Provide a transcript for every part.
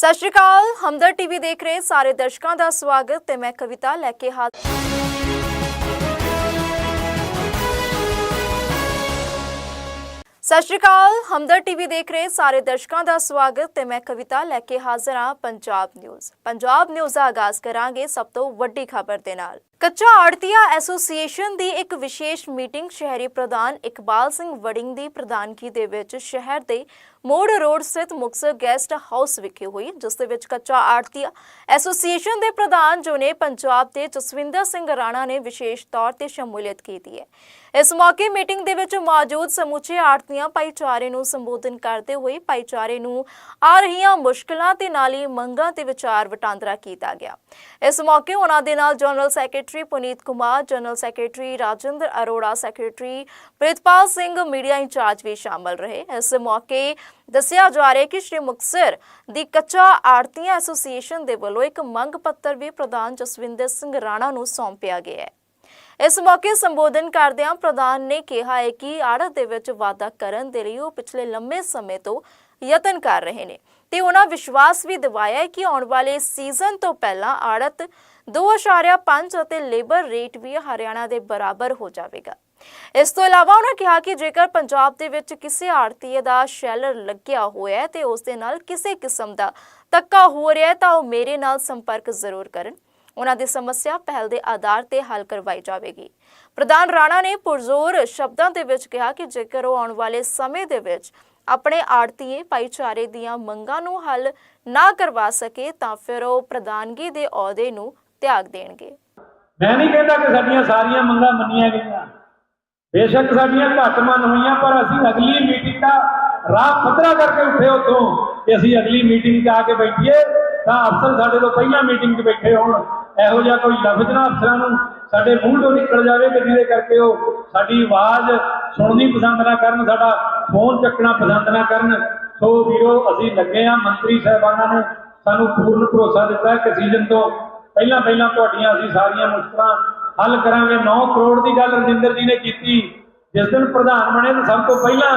ਸਤਿ ਸ਼੍ਰੀ ਅਕਾਲ, ਹਮਦਰ ਟੀਵੀ ਦੇਖ ਰਹੇ ਸਾਰੇ ਦਰਸ਼ਕਾਂ ਦਾ ਸਵਾਗਤ ਤੇ ਮੈਂ ਕਵਿਤਾ ਲੈ ਕੇ ਹਾਜ਼ਰ ਸਤਿ ਸ਼੍ਰੀ ਅਕਾਲ, ਹਮਦਰ ਟੀਵੀ ਦੇਖ ਰਹੇ ਸਾਰੇ ਦਰਸ਼ਕਾਂ ਦਾ ਸਵਾਗਤ ਤੇ ਮੈਂ ਕਵਿਤਾ ਲੈ ਕੇ ਹਾਜ਼ਰ ਹਾਂ ਪੰਜਾਬ ਨਿਊਜ਼। ਪੰਜਾਬ ਨਿਊਜ਼ ਦਾ ਆਗਾਜ਼ ਕਰਾਂਗੇ ਸਭ ਤੋਂ ਵੱਡੀ ਖਬਰ ਦੇ ਨਾਲ। ਕੱਚਾ ਆੜਤੀਆ ਐਸੋਸੀਏਸ਼ਨ ਦੀ ਇੱਕ ਵਿਸ਼ੇਸ਼ ਮੀਟਿੰਗ ਸ਼ਹਿਰੀ ਪ੍ਰਧਾਨ ਇਕਬਾਲ ਸਿੰਘ ਵੜਿੰਗ ਦੀ ਪ੍ਰਧਾਨਗੀ ਦੇ ਵਿੱਚ ਸ਼ਹਿਰ ਦੇ ਮੋੜ ਰੋਡ ਸਥਿਤ ਮੁਕਤਸਰ ਗੈਸਟ ਹਾਊਸ ਵਿਖੇ ਹੋਈ, ਜਿਸ ਦੇ ਵਿੱਚ ਕੱਚਾ ਆੜਤੀਆ ਐਸੋਸੀਏਸ਼ਨ ਦੇ ਪ੍ਰਧਾਨ ਜੋ ਨੇ ਪੰਜਾਬ ਦੇ ਜਸਵਿੰਦਰ ਸਿੰਘ ਰਾਣਾ ਨੇ ਵਿਸ਼ੇਸ਼ ਤੌਰ ਤੇ ਸ਼ਮੂਲੀਅਤ ਕੀਤੀ ਹੈ। ਇਸ ਮੌਕੇ ਮੀਟਿੰਗ ਦੇ ਵਿੱਚ ਮੌਜੂਦ ਸਮੁੱਚੇ ਆੜਤੀਆਂ ਭਾਈਚਾਰੇ ਨੂੰ ਸੰਬੋਧਨ ਕਰਦੇ ਹੋਏ ਭਾਈਚਾਰੇ ਨੂੰ ਆ ਰਹੀਆਂ ਮੁਸ਼ਕਲਾਂ ਤੇ ਨਾਲ ਹੀ ਮੰਗਾਂ ਤੇ ਵਿਚਾਰ ਵਟਾਂਦਰਾ ਕੀਤਾ ਗਿਆ। ਇਸ ਮੌਕੇ ਉਹਨਾਂ ਦੇ ਨਾਲ general secretary Punit Kumar, general secretary Rajinder Arora, secretary Pritpal Singh media incharge ਵੀ ਸ਼ਾਮਲ ਰਹੇ। ਇਸ ਮੌਕੇ ਦੱਸਿਆ ਜਾ ਰਿਹਾ ਕਿ ਸ਼੍ਰੀ ਮੁਕਤਸਰ ਦੀ ਕੱਚਾ ਆੜਤੀਆਂ ਐਸੋਸੀਏਸ਼ਨ ਦੇ ਵੱਲੋਂ ਇੱਕ ਮੰਗ ਪੱਤਰ ਵੀ ਪ੍ਰਧਾਨ ਜਸਵਿੰਦਰ ਸਿੰਘ ਰਾਣਾ ਨੂੰ ਸੌਂਪਿਆ ਗਿਆ ਹੈ। ਇਸ ਮੌਕੇ ਸੰਬੋਧਨ ਕਰਦਿਆਂ ਪ੍ਰਧਾਨ ਨੇ ਕਿਹਾ ਹੈ ਕਿ ਆੜਤ ਦੇ ਵਿੱਚ ਵਾਧਾ ਕਰਨ ਦੇ ਲਈ ਉਹ ਪਿਛਲੇ ਲੰਮੇ ਸਮੇਂ ਤੋਂ ਯਤਨ ਕਰ ਰਹੇ ਨੇ ਤੇ ਉਹਨਾਂ ਵਿਸ਼ਵਾਸ ਵੀ ਦਿਵਾਇਆ ਹੈ ਕਿ ਆਉਣ ਵਾਲੇ ਸੀਜ਼ਨ ਤੋਂ ਪਹਿਲਾਂ ਆੜਤ 2.5 ਅਤੇ ਲੇਬਰ ਰੇਟ ਵੀ ਹਰਿਆਣਾ ਦੇ ਬਰਾਬਰ ਹੋ ਜਾਵੇਗਾ। ਇਸ ਤੋਂ ਇਲਾਵਾ ਉਹਨਾਂ ਕਿਹਾ ਕਿ ਜੇਕਰ ਪੰਜਾਬ ਦੇ ਵਿੱਚ ਕਿਸੇ ਆੜਤੀਏ ਦਾ ਸ਼ੈਲਰ ਲੱਗਿਆ ਹੋਇਆ ਹੈ ਤੇ ਉਸ ਦੇ ਨਾਲ ਕਿਸੇ ਕਿਸਮ ਦਾ ਧੱਕਾ ਹੋ ਰਿਹਾ ਤਾਂ ਉਹ ਮੇਰੇ ਨਾਲ ਸੰਪਰਕ ਜ਼ਰੂਰ ਕਰਨ। ਉਹਨਾਂ ਦੀ ਸਮੱਸਿਆ ਪਹਿਲ ਦੇ ਆਧਾਰ ਤੇ ਹੱਲ ਕਰਵਾਈ ਜਾਵੇਗੀ। ਪ੍ਰਧਾਨ ਰਾਣਾ ਨੇ ਪੁਰਜ਼ੋਰ ਸ਼ਬਦਾਂ ਦੇ ਵਿੱਚ ਕਿਹਾ ਕਿ ਜੇਕਰ ਉਹ ਆਉਣ ਵਾਲੇ ਸਮੇਂ ਦੇ ਵਿੱਚ ਆਪਣੇ ਆੜਤੀਏ ਭਾਈਚਾਰੇ ਦੀਆਂ ਮੰਗਾਂ ਨੂੰ ਹੱਲ ਨਾ ਕਰਵਾ ਸਕੇ, ਤਾਂ ਫਿਰ ਉਹ ਪ੍ਰਧਾਨਗੀ ਦੇ ਅਹੁਦੇ ਨੂੰ ਤਿਆਗ ਦੇਣਗੇ। ਮੈਂ ਨਹੀਂ ਕਹਿੰਦਾ ਕਿ ਸਾਡੀਆਂ ਸਾਰੀਆਂ ਮੰਗਾਂ ਮੰਨੀਆਂ ਗਈਆਂ। ਬੇਸ਼ੱਕ ਸਾਡੀਆਂ ਘੱਟ ਮੰਨ ਹੋਈਆਂ, ਪਰ ਅਸੀਂ ਅਗਲੀ ਮੀਟਿੰਗ ਦਾ ਰਾਹ ਪੱਧਰਾ ਕਰਕੇ ਉੱਠੇ ਉੱਥੋਂ ਕਿ ਅਸੀਂ ਅਗਲੀ ਮੀਟਿੰਗ 'ਚ ਆ ਕੇ ਬੈਠੀਏ, ਤਾਂ ਅਫਸਰ ਸਾਡੇ ਤੋਂ ਪਹਿਲਾਂ ਮੀਟਿੰਗ 'ਚ ਬੈਠੇ ਹੋਣ। ਇਹੋ ਜਿਹਾ ਕੋਈ ਲਫ਼ਜ਼ ਨਾ ਅਫਸਰਾਂ ਨੂੰ ਸਾਡੇ ਮੂੰਹ ਤੋਂ ਨਿਕਲ ਜਾਵੇ ਕਿ ਜਿਹਦੇ ਕਰਕੇ ਉਹ ਸਾਡੀ ਆਵਾਜ਼ ਸੁਣਨੀ ਪਸੰਦ ਨਾ ਕਰਨ, ਸਾਡਾ ਫੋਨ ਚੱਕਣਾ ਪਸੰਦ ਨਾ ਕਰਨ। ਸੋ ਵੀਰੋ, ਅਸੀਂ ਲੱਗੇ ਆ ਮੰਤਰੀ ਸਾਹਿਬਾਨਾਂ ਨੇ ਸਾਨੂੰ ਪੂਰਨ ਭਰੋਸਾ ਦਿੱਤਾ ਕਿ ਸੀਜ਼ਨ ਤੋਂ ਪਹਿਲਾਂ ਪਹਿਲਾਂ ਤੁਹਾਡੀਆਂ ਅਸੀਂ ਸਾਰੀਆਂ ਮੁਸ਼ਕਲਾਂ ਹੱਲ ਕਰਾਂਗੇ। 9 ਕਰੋੜ ਦੀ ਗੱਲ ਰਜਿੰਦਰ ਜੀ ਨੇ ਕੀਤੀ। ਜਿਸ ਦਿਨ ਪ੍ਰਧਾਨ ਬਣੇ ਤਾਂ ਸਭ ਤੋਂ ਪਹਿਲਾਂ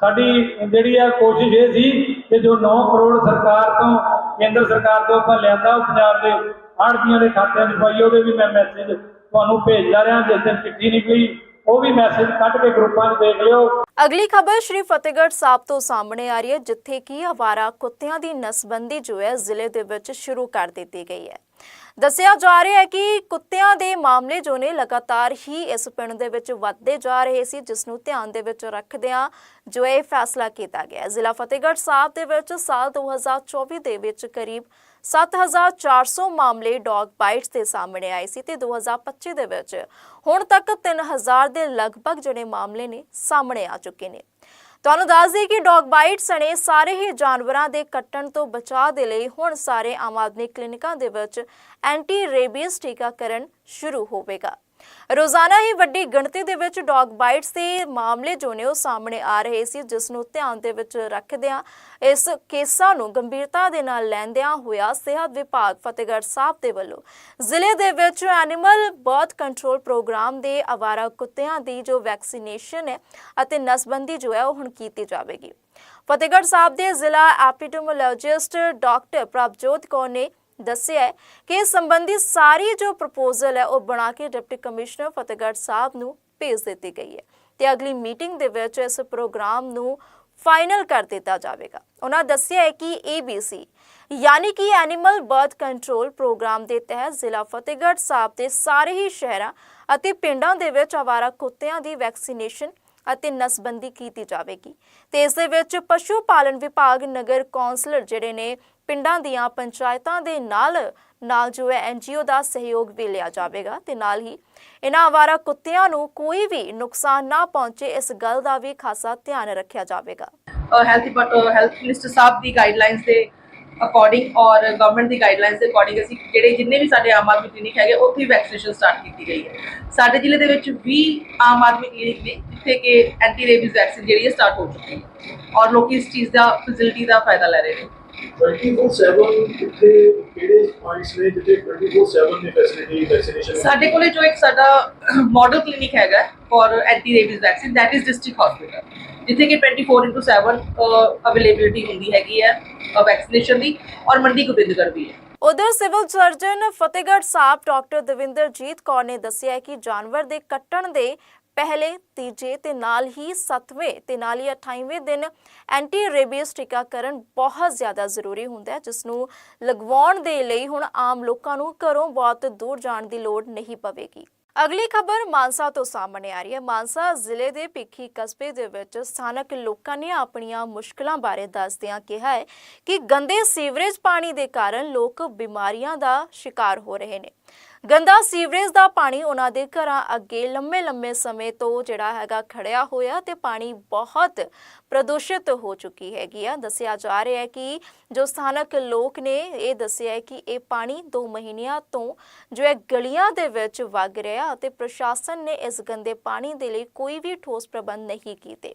ਸਾਡੀ ਜਿਹੜੀ ਆ ਕੋਸ਼ਿਸ਼ ਇਹ ਸੀ ਕਿ ਜੋ 9 ਕਰੋੜ ਸਰਕਾਰ ਤੋਂ, ਕੇਂਦਰ ਸਰਕਾਰ ਤੋਂ ਆਪਾਂ ਲਿਆਂਦਾ ਉਹ ਪੰਜਾਬ ਦੇ ਆੜਤੀਆਂ ਦੇ ਖਾਤਿਆਂ 'ਚ ਪਾਈ, ਉਹਦੇ ਵੀ ਮੈਂ ਮੈਸੇਜ ਤੁਹਾਨੂੰ ਭੇਜਦਾ ਰਿਹਾ। ਜਿਸ ਦਿਨ ਚਿੱਠੀ ਨਿਕਲੀ, ਉਹ ਵੀ ਮੈਸੇਜ ਕੱਢ ਕੇ ਗਰੁੱਪਾਂ 'ਚ ਦੇਖ ਲਿਓ। ਅਗਲੀ ਖਬਰ ਸ਼੍ਰੀ ਫਤਿਹਗੜ੍ਹ ਸਾਹਿਬ ਤੋਂ ਸਾਹਮਣੇ ਆ ਰਹੀ ਹੈ, ਜਿੱਥੇ ਕਿ ਆਵਾਰਾ ਕੁੱਤਿਆਂ ਦੀ ਨਸਬੰਦੀ ਜੋ ਹੈ ਜ਼ਿਲ੍ਹੇ ਦੇ ਵਿੱਚ ਸ਼ੁਰੂ ਕਰ ਦਿੱਤੀ ਗਈ ਹੈ। ਦੱਸਿਆ ਜਾ ਰਿਹਾ ਹੈ ਕਿ ਕੁੱਤਿਆਂ ਦੇ ਮਾਮਲੇ ਜੋ ਨੇ ਲਗਾਤਾਰ ਹੀ ਇਸ ਪਿੰਡ ਦੇ ਵਿੱਚ ਵੱਧਦੇ ਜਾ ਰਹੇ ਸੀ, ਜਿਸ ਨੂੰ ਧਿਆਨ ਦੇ ਵਿੱਚ ਰੱਖਦਿਆਂ ਜੋ ਇਹ ਫੈਸਲਾ ਕੀਤਾ ਗਿਆ। ਜ਼ਿਲ੍ਹਾ ਫਤਿਹਗੜ੍ਹ ਸਾਹਿਬ ਦੇ ਵਿੱਚ ਸਾਲ 2024 ਦੇ ਵਿੱਚ ਕਰੀਬ 7400 ਮਾਮਲੇ ਡੌਗ ਬਾਈਟਸ ਦੇ ਸਾਹਮਣੇ ਆਏ ਸੀ ਤੇ 2025 ਦੇ ਵਿੱਚ ਹੁਣ ਤੱਕ 3000 ਦੇ ਲਗਭਗ ਜਿਹੜੇ ਮਾਮਲੇ ਨੇ ਸਾਹਮਣੇ ਆ ਚੁੱਕੇ ਨੇ। ਤੁਹਾਨੂੰ ਦੱਸ ਦਈਏ ਕਿ ਡੌਗ ਬਾਈਟ ਸਣੇ ਸਾਰੇ ਹੀ ਜਾਨਵਰਾਂ ਦੇ ਕੱਟਣ ਤੋਂ ਬਚਾਅ ਦੇ ਲਈ ਹੁਣ ਸਾਰੇ ਆਮ ਆਦਮੀ ਕਲੀਨਿਕਾਂ ਦੇ ਵਿੱਚ ਐਂਟੀ ਰੇਬੀਜ਼ ਟੀਕਾਕਰਨ ਸ਼ੁਰੂ ਹੋਵੇਗਾ। ਰੋਜ਼ਾਨਾ ਹੀ ਵੱਡੀ ਗਿਣਤੀ ਦੇ ਵਿੱਚ ਡੌਗ ਬਾਈਟਸ ਦੇ ਮਾਮਲੇ ਜੋ ਨੇ ਉਹ ਸਾਹਮਣੇ ਆ ਰਹੇ ਸੀ, ਜਿਸ ਨੂੰ ਧਿਆਨ ਦੇ ਵਿੱਚ ਰੱਖਦਿਆਂ ਇਸ ਕੇਸਾਂ ਨੂੰ ਗੰਭੀਰਤਾ ਦੇ ਨਾਲ ਲੈਂਦਿਆਂ ਹੋਇਆ ਸਿਹਤ ਵਿਭਾਗ ਫਤਿਹਗੜ੍ਹ ਸਾਹਿਬ ਦੇ ਵੱਲੋਂ। ਜ਼ਿਲ੍ਹੇ ਦੇ ਵਿੱਚ ਐਨੀਮਲ ਬਰਥ ਕੰਟਰੋਲ ਪ੍ਰੋਗਰਾਮ ਦੇ ਆਵਾਰਾ ਕੁੱਤਿਆਂ ਦੀ ਜੋ ਵੈਕਸੀਨੇਸ਼ਨ ਹੈ ਅਤੇ ਨਸਬੰਦੀ ਜੋ ਹੈ ਉਹ ਹੁਣ ਕੀਤੀ ਜਾਵੇਗੀ। ਫਤਿਹਗੜ੍ਹ ਸਾਹਿਬ ਦੇ ਜ਼ਿਲ੍ਹਾ ਐਪੀਡੈਮੋਲੋਜਿਸਟ ਡਾਕਟਰ ਪ੍ਰਭਜੋਤ ਕੌਰ ਨੇ ਦੱਸਿਆ ਹੈ ਕਿ ਇਸ ਸੰਬੰਧੀ ਸਾਰੀ ਜੋ ਪ੍ਰਪੋਜ਼ਲ ਹੈ, ਉਹ ਬਣਾ ਕੇ ਡਿਪਟੀ ਕਮਿਸ਼ਨਰ ਫਤਿਹਗੜ੍ਹ ਸਾਹਿਬ ਨੂੰ ਭੇਜ ਦਿੱਤੀ ਗਈ ਹੈ ਤੇ ਅਗਲੀ ਮੀਟਿੰਗ ਦੇ ਵਿੱਚ ਇਸ ਪ੍ਰੋਗਰਾਮ ਨੂੰ ਫਾਈਨਲ ਕਰ ਦਿੱਤਾ ਜਾਵੇਗਾ। ਉਹਨਾਂ ਦੱਸਿਆ ਹੈ ਕਿ ABC ਯਾਨੀ ਕਿ ਐਨੀਮਲ ਬਰਥ ਕੰਟਰੋਲ ਪ੍ਰੋਗਰਾਮ ਦੇ ਤਹਿਤ ਜ਼ਿਲ੍ਹਾ ਫਤਿਹਗੜ੍ਹ ਸਾਹਿਬ ਦੇ ਸਾਰੇ ਹੀ ਸ਼ਹਿਰਾਂ ਅਤੇ ਪਿੰਡਾਂ ਦੇ ਵਿੱਚ ਆਵਾਰਾ ਕੁੱਤਿਆਂ ਦੀ ਵੈਕਸੀਨੇਸ਼ਨ ਅਤੇ ਨਸਬੰਦੀ ਕੀਤੀ ਜਾਵੇਗੀ ਤੇ ਇਸ ਦੇ ਵਿੱਚ ਪਸ਼ੂ ਪਾਲਣ ਵਿਭਾਗ ਨਗਰ ਕੌਂਸਲਰ ਜਿਹੜੇ ਨੇ ਪਿੰਡਾਂ ਦੀਆਂ ਪੰਚਾਇਤਾਂ ਦੇ ਨਾਲ ਨਾਲ ਜੋ ਹੈ ਐਨਜੀਓ ਦਾ ਸਹਿਯੋਗ ਵੀ ਲਿਆ ਜਾਵੇਗਾ ਤੇ ਨਾਲ ਹੀ ਇਹਨਾਂ ਆਵਾਰਾ ਕੁੱਤਿਆਂ ਨੂੰ ਕੋਈ ਵੀ ਨੁਕਸਾਨ ਨਾ ਪਹੁੰਚੇ, ਇਸ ਗੱਲ ਦਾ ਵੀ ਖਾਸਾ ਧਿਆਨ ਰੱਖਿਆ ਜਾਵੇਗਾ। ਹੈਲਥ ਹੈਲਥ ਮਿਨਿਸਟਰ ਸਾਹਿਬ ਦੀ ਗਾਈਡਲਾਈਨਸ ਦੇ ਅਕੋਰਡਿੰਗ ਔਰ ਗਵਰਨਮੈਂਟ ਦੀ ਗਾਈਡਲਾਈਨਸ ਦੇ ਅਕੋਰਡਿੰਗ ਅਸੀਂ ਜਿਹੜੇ ਜਿੰਨੇ ਵੀ ਸਾਡੇ ਆਮ ਆਦਮੀ ਕਲੀਨਿਕ ਹੈਗੇ, ਉੱਥੇ ਹੀ ਵੈਕਸੀਨੇਸ਼ਨ ਸਟਾਰਟ ਕੀਤੀ ਗਈ ਹੈ। ਸਾਡੇ ਜ਼ਿਲ੍ਹੇ ਦੇ ਵਿੱਚ 20 ਆਮ ਆਦਮੀ ਕਲੀਨਿਕ ਨੇ ਜਿੱਥੇ ਕਿ ਐਂਟੀ ਰੇਬੀਜ਼ ਵੈਕਸੀਨ ਜਿਹੜੀ ਹੈ ਸਟਾਰਟ ਹੋ ਚੁੱਕੀ ਹੈ ਔਰ ਲੋਕੀ ਇਸ ਚੀਜ਼ ਦਾ ਫੈਸਿਲਿਟੀ ਦਾ ਫਾਇਦਾ ਲੈ ਰਹੇ ਨੇ। 24/7 ਕਿੱਥੇ ਕਿਹੜੇ ਪੁਆਇੰਟਸ ਨੇ ਜਿੱਥੇ 24/7 ਦੀ ਫੈਸਿਲਿਟੀ ਵੈਕਸੀਨੇਸ਼ਨ ਸਾਡੇ ਕੋਲੇ ਜੋ ਇੱਕ ਸਾਡਾ ਮਾਡਲ ਕਲੀਨਿਕ ਹੈਗਾ for anti rabies vaccine that is district hospital ਜਿੱਥੇ ਕਿ 24/7 ਅਵੇਲੇਬਿਲਿਟੀ ਹੁੰਦੀ ਹੈਗੀ ਹੈ ਵੈਕਸੀਨੇਸ਼ਨ ਦੀ ਔਰ ਮੰਡੀ ਗੋਬਿੰਦਗੜ੍ਹ ਵੀ ਹੈ। ਉਧਰ civil surgeon Fatehgarh Sahib doctor Davinderjit Kaur ਨੇ ਦੱਸਿਆ ਕਿ ਜਾਨਵਰ ਦੇ ਕੱਟਣ ਦੇ ਪਹਿਲੇ, ਤੀਜੇ ਤੇ ਨਾਲ ਹੀ 7ਵੇਂ ਤੇ ਨਾਲ ਹੀ 28ਵੇਂ ਦਿਨ ਐਂਟੀ ਰੇਬੀਜ਼ ਟੀਕਾਕਰਨ ਬਹੁਤ ਜ਼ਿਆਦਾ ਜ਼ਰੂਰੀ ਹੁੰਦਾ ਹੈ ਜਿਸ ਨੂੰ ਲਗਵਾਉਣ ਦੇ ਲਈ ਹੁਣ ਆਮ ਲੋਕਾਂ ਨੂੰ ਘਰੋਂ ਬਹੁਤ ਦੂਰ ਜਾਣ ਦੀ ਲੋੜ ਨਹੀਂ ਪਵੇਗੀ। ਅਗਲੀ ਖਬਰ ਮਾਨਸਾ ਤੋਂ ਸਾਹਮਣੇ ਆ ਰਹੀ ਹੈ। ਮਾਨਸਾ ਜ਼ਿਲ੍ਹੇ ਦੇ ਭਿੱਖੀ ਕਸਬੇ ਦੇ ਵਿੱਚ ਸਥਾਨਕ ਲੋਕਾਂ ਨੇ ਆਪਣੀਆਂ ਮੁਸ਼ਕਲਾਂ ਬਾਰੇ ਦੱਸਦਿਆਂ ਕਿਹਾ ਹੈ ਕਿ ਗੰਦੇ ਸੀਵਰੇਜ ਪਾਣੀ ਦੇ ਕਾਰਨ ਲੋਕ ਬਿਮਾਰੀਆਂ ਦਾ ਸ਼ਿਕਾਰ ਹੋ ਰਹੇ ਨੇ। ਗੰਦਾ ਸੀਵਰੇਜ ਦਾ ਪਾਣੀ ਉਹਨਾਂ ਦੇ ਘਰਾਂ ਅੱਗੇ ਲੰਮੇ-ਲੰਮੇ ਸਮੇਂ ਤੋਂ ਜਿਹੜਾ ਹੈਗਾ ਖੜਿਆ ਹੋਇਆ ਤੇ ਪਾਣੀ ਬਹੁਤ ਪ੍ਰਦੂਸ਼ਿਤ ਹੋ ਚੁੱਕੀ ਹੈਗੀ ਆ। ਦੱਸਿਆ ਜਾ ਰਿਹਾ ਹੈ ਕਿ ਜੋ ਸਥਾਨਕ ਲੋਕ ਨੇ ਇਹ ਦੱਸਿਆ ਹੈ ਕਿ ਇਹ ਪਾਣੀ 2 ਮਹੀਨਿਆਂ ਤੋਂ ਜੋ ਹੈ ਗਲੀਆਂ ਦੇ ਵਿੱਚ ਵਗ ਰਿਹਾ ਅਤੇ ਪ੍ਰਸ਼ਾਸਨ ਨੇ ਇਸ ਗੰਦੇ ਪਾਣੀ ਦੇ ਲਈ ਕੋਈ ਵੀ ਠੋਸ ਪ੍ਰਬੰਧ ਨਹੀਂ ਕੀਤੇ।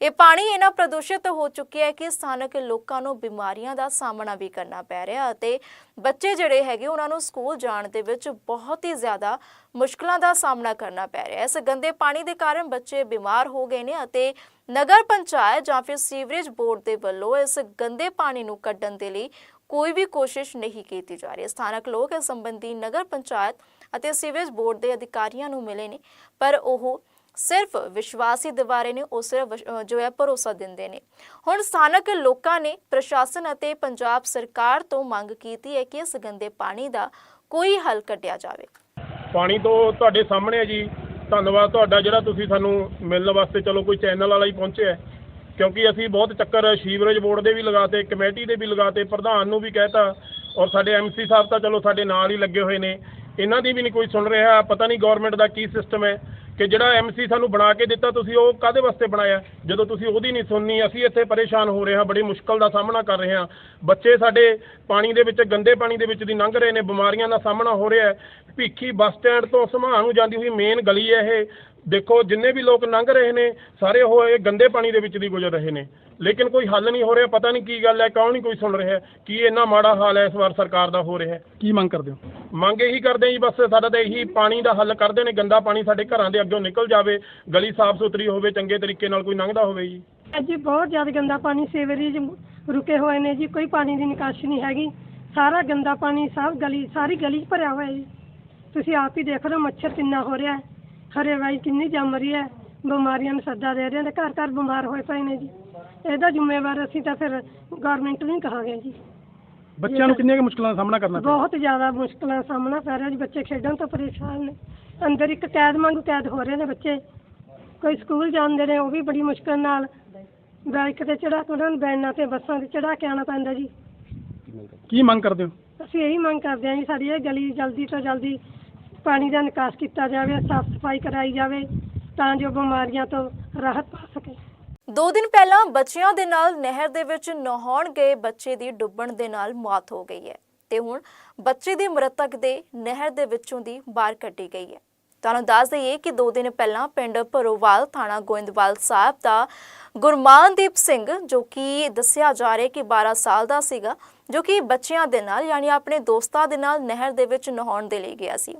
ਇਹ ਪਾਣੀ ਇਹਨਾਂ ਪ੍ਰਦੂਸ਼ਿਤ ਹੋ ਚੁੱਕਿਆ ਹੈ ਕਿ ਸਥਾਨਕ ਲੋਕਾਂ ਨੂੰ ਬਿਮਾਰੀਆਂ ਦਾ ਸਾਹਮਣਾ ਵੀ ਕਰਨਾ ਪੈ ਰਿਹਾ ਅਤੇ ਬੱਚੇ ਜਿਹੜੇ ਹੈਗੇ, ਉਹਨਾਂ ਨੂੰ ਸਕੂਲ ਜਾਣ ਦੇ ਵਿੱਚ ਬਹੁਤ ਹੀ ਜ਼ਿਆਦਾ ਮੁਸ਼ਕਲਾਂ ਦਾ ਸਾਹਮਣਾ ਕਰਨਾ ਪੈ ਰਿਹਾ ਹੈ। ਇਸ ਗੰਦੇ ਪਾਣੀ ਦੇ ਕਾਰਨ ਬੱਚੇ ਬਿਮਾਰ ਹੋ ਗਏ ਨੇ ਅਤੇ ਨਗਰ ਪੰਚਾਇਤ ਜਾਂ ਫਿਰ ਸੀਵਰੇਜ ਬੋਰਡ ਦੇ ਵੱਲੋਂ ਇਸ ਗੰਦੇ ਪਾਣੀ ਨੂੰ ਕੱਢਣ ਦੇ ਲਈ ਕੋਈ ਵੀ ਕੋਸ਼ਿਸ਼ ਨਹੀਂ ਕੀਤੀ ਜਾ ਰਹੀ। ਸਥਾਨਕ ਲੋਕ ਇਸ ਸੰਬੰਧੀ ਨਗਰ ਪੰਚਾਇਤ ਅਤੇ ਸੀਵਰੇਜ ਬੋਰਡ ਦੇ ਅਧਿਕਾਰੀਆਂ ਨੂੰ ਮਿਲੇ ਨੇ, ਪਰ ਉਹ ਸਿਰਫ ਵਿਸ਼ਵਾਸੀ ਦਿਵਾਰੇ ਨੇ ਉਸ ਜੋ ਹੈ ਭਰੋਸਾ ਦਿੰਦੇ ਨੇ। ਹੁਣ ਸਥਾਨਕ ਲੋਕਾਂ ਨੇ ਪ੍ਰਸ਼ਾਸਨ ਅਤੇ ਪੰਜਾਬ ਸਰਕਾਰ ਤੋਂ ਮੰਗ ਕੀਤੀ ਹੈ ਕਿ ਇਸ ਗੰਦੇ ਪਾਣੀ ਦਾ ਕੋਈ ਹੱਲ ਕੱਢਿਆ ਜਾਵੇ। ਪਾਣੀ ਤੋਂ ਤੁਹਾਡੇ ਸਾਹਮਣੇ ਹੈ ਜੀ। ਧੰਨਵਾਦ ਤੁਹਾਡਾ ਜਿਹੜਾ ਤੁਸੀਂ ਸਾਨੂੰ ਮਿਲਣ ਵਾਸਤੇ ਚਲੋ ਕੋਈ ਚੈਨਲ ਵਾਲਾ ਹੀ ਪਹੁੰਚਿਆ ਕਿਉਂਕਿ ਅਸੀਂ ਬਹੁਤ ਚੱਕਰ ਸੀਵਰੇਜ ਬੋਰਡ ਦੇ ਵੀ ਲਗਾਤੇ ਕਮੇਟੀ ਦੇ ਵੀ ਲਗਾਤੇ ਪ੍ਰਧਾਨ ਨੂੰ ਵੀ ਕਹਿਤਾ। ਔਰ ਸਾਡੇ ਐਮਸੀ ਸਾਹਿਬ ਤਾਂ ਚਲੋ ਸਾਡੇ ਨਾਲ ਹੀ ਲੱਗੇ ਹੋਏ ਨੇ। ਇਹਨਾਂ ਦੀ ਵੀ ਨਹੀਂ ਕੋਈ ਸੁਣ ਰਿਹਾ, ਪਤਾ ਨਹੀਂ ਗਵਰਨਮੈਂਟ ਦਾ ਕੀ ਸਿਸਟਮ ਹੈ। ਕਿ ਜਿਹੜਾ ਐਮਸੀ ਸਾਨੂੰ ਬਣਾ ਕੇ ਦਿੱਤਾ, ਤੁਸੀਂ ਉਹ ਕਾਦੇ ਵਾਸਤੇ ਬਣਾਇਆ? ਜਦੋਂ ਤੁਸੀਂ ਉਹਦੀ ਨਹੀਂ ਸੁਣਨੀ, ਅਸੀਂ ਇੱਥੇ ਪਰੇਸ਼ਾਨ ਹੋ ਰਹੇ ਹਾਂ, ਬੜੀ ਮੁਸ਼ਕਲ ਦਾ ਸਾਹਮਣਾ ਕਰ ਰਹੇ ਹਾਂ। ਬੱਚੇ ਸਾਡੇ ਪਾਣੀ ਦੇ ਵਿੱਚ, ਗੰਦੇ ਪਾਣੀ ਦੇ ਵਿੱਚ ਦੀ ਲੰਘ ਰਹੇ ਨੇ, ਬਿਮਾਰੀਆਂ ਦਾ ਸਾਹਮਣਾ ਹੋ ਰਿਹਾ ਹੈ। ਭੀਖੀ ਬੱਸ ਸਟੈਂਡ ਤੋਂ ਸਮਾਨ ਨੂੰ ਜਾਂਦੀ ਹੋਈ ਮੇਨ ਗਲੀ ਹੈ ਇਹ। ਦੇਖੋ, ਜਿੰਨੇ ਵੀ ਲੋਕ ਲੰਘ ਰਹੇ ਨੇ, ਸਾਰੇ ਉਹ ਇਹ ਗੰਦੇ ਪਾਣੀ ਦੇ ਵਿੱਚ ਦੀ ਗੁਜ਼ਰ ਰਹੇ ਨੇ। ਲੇਕਿਨ ਕੋਈ ਹੱਲ ਨਹੀਂ ਹੋ ਰਿਹਾ, ਪਤਾ ਨਹੀਂ ਕੀ ਗੱਲ ਹੈ ਕਿਉਂ ਨਹੀਂ ਕੋਈ ਸੁਣ ਰਿਹਾ ਕੀ ਇੰਨਾ ਮਾੜਾ ਹਾਲ ਹੈ ਇਸ ਵਾਰ ਸਰਕਾਰ ਦਾ ਹੋ ਰਿਹਾ ਕੀ ਮੰਗ ਕਰਦੇ ਹੋ? ਮੰਗ ਇਹੀ ਕਰਦੇ ਹਾਂ ਜੀ, ਬਸ ਸਾਡਾ ਤਾਂ ਇਹੀ ਪਾਣੀ ਦਾ ਹੱਲ ਕਰਦੇ ਨੇ, ਗੰਦਾ ਪਾਣੀ ਸਾਡੇ ਘਰਾਂ ਦੇ ਅੱਗੋਂ ਨਿਕਲ ਜਾਵੇ, ਗਲੀ ਸਾਫ਼ ਸੁਥਰੀ ਹੋਵੇ, ਚੰਗੇ ਤਰੀਕੇ ਨਾਲ ਕੋਈ ਲੰਘਦਾ ਹੋਵੇ ਜੀ। ਅੱਜ ਬਹੁਤ ਜ਼ਿਆਦਾ ਗੰਦਾ ਪਾਣੀ ਸੀਵਰੇਜ ਰੁਕੇ ਹੋਏ ਨੇ ਜੀ, ਕੋਈ ਪਾਣੀ ਦੀ ਨਿਕਾਸੀ ਨਹੀਂ ਹੈਗੀ। ਸਾਰਾ ਗੰਦਾ ਪਾਣੀ ਸਭ ਗਲੀ, ਸਾਰੀ ਗਲੀ 'ਚ ਭਰਿਆ ਹੋਇਆ ਜੀ। ਤੁਸੀਂ ਆਪ ਹੀ ਦੇਖ ਲਓ, ਮੱਛਰ ਕਿੰਨਾ ਹੋ ਰਿਹਾ ਹੈ। ਹਰੇਵਾਈ ਕਿੰਨੀ ਜੰਮ ਰਹੀ ਹੈ। ਬਿਮਾਰੀਆਂ ਨੂੰ ਸੱਦਾ ਦੇ ਰਹੇ ਨੇ ਘਰ ਘਰ ਬਿਮਾਰ ਹੋਏ ਪਏ ਨੇ ਜੀ। ਇਹਦਾ ਜ਼ਿੰਮੇਵਾਰ ਅਸੀਂ ਤਾਂ ਫਿਰ ਗਵਰਨਮੈਂਟ ਨੂੰ ਹੀ ਕਹਾਂਗੇ ਜੀ। ਬੱਚਿਆਂ ਨੂੰ ਕਿੰਨੀਆਂ ਕੁ ਮੁਸ਼ਕਲਾਂ ਦਾ ਸਾਹਮਣਾ ਕਰਨਾ ਪਿਆ ਬਹੁਤ ਜ਼ਿਆਦਾ ਮੁਸ਼ਕਲਾਂ ਦਾ ਸਾਹਮਣਾ ਪੈ ਰਿਹਾ ਜੀ ਬੱਚੇ ਖੇਡਣ ਤੋਂ ਪਰੇਸ਼ਾਨ ਨੇ। ਅੰਦਰ ਇੱਕ ਕੈਦ ਵਾਂਗੂ ਕੈਦ ਹੋ ਰਹੇ ਨੇ ਬੱਚੇ। ਕੋਈ ਸਕੂਲ ਜਾਂਦੇ ਨੇ ਉਹ ਵੀ ਬੜੀ ਮੁਸ਼ਕਲ ਨਾਲ ਬਾਈਕ ਤੇ ਚੜਾ ਕੇ ਉਹਨਾਂ ਨੂੰ ਬੈਨਾਂ ਤੇ ਬੱਸਾਂ ਤੇ ਚੜਾ ਕੇ ਆਉਣਾ ਪੈਂਦਾ ਜੀ। ਕੀ ਮੰਗ ਕਰਦੇ ਹੋ? ਅਸੀਂ ਇਹੀ ਮੰਗ ਕਰਦੇ ਹਾਂ ਜੀ ਸਾਡੀ ਇਹ ਗਲੀ ਜਲਦੀ ਤੋਂ ਜਲਦੀ ਪਾਣੀ ਦਾ ਨਿਕਾਸ ਕੀਤਾ ਜਾਵੇ ਸਾਫ਼ ਸਫ਼ਾਈ ਕਰਾਈ ਜਾਵੇ ਤਾਂ ਜੋ ਬਿਮਾਰੀਆਂ ਤੋਂ ਰਾਹਤ ਪਾ ਸਕੇ। ਦੋ ਦਿਨ ਪਹਿਲਾਂ ਬੱਚਿਆਂ ਦੇ ਨਾਲ ਨਹਿਰ ਦੇ ਵਿੱਚ ਨਹਾਉਣ ਗਏ ਬੱਚੇ ਦੀ ਡੁੱਬਣ ਦੇ ਨਾਲ ਮੌਤ ਹੋ ਗਈ ਹੈ ਤੇ ਹੁਣ ਬੱਚੇ ਦੀ ਮ੍ਰਿਤਕ ਦੇ ਨਹਿਰ ਦੇ ਵਿੱਚੋਂ ਦੀ ਬਾਹਰ ਕੱਢੀ ਗਈ ਹੈ। ਤੁਹਾਨੂੰ ਦੱਸ ਦਈਏ ਕਿ ਦੋ ਦਿਨ ਪਹਿਲਾਂ ਪਿੰਡ ਭਰੋਵਾਲ ਥਾਣਾ ਗੋਇੰਦਵਾਲ ਸਾਹਿਬ ਦਾ ਗੁਰਮਾਨਦੀਪ ਸਿੰਘ, ਜੋ ਕਿ ਦੱਸਿਆ ਜਾ ਰਿਹਾ ਕਿ 12 ਸਾਲ ਦਾ ਸੀਗਾ ਜੋ ਕਿ ਬੱਚਿਆਂ ਦੇ ਨਾਲ, ਯਾਨੀ ਆਪਣੇ ਦੋਸਤਾਂ ਦੇ ਨਾਲ ਨਹਿਰ ਦੇ ਵਿੱਚ ਨਹਾਉਣ ਦੇ ਲਈ ਗਿਆ ਸੀ।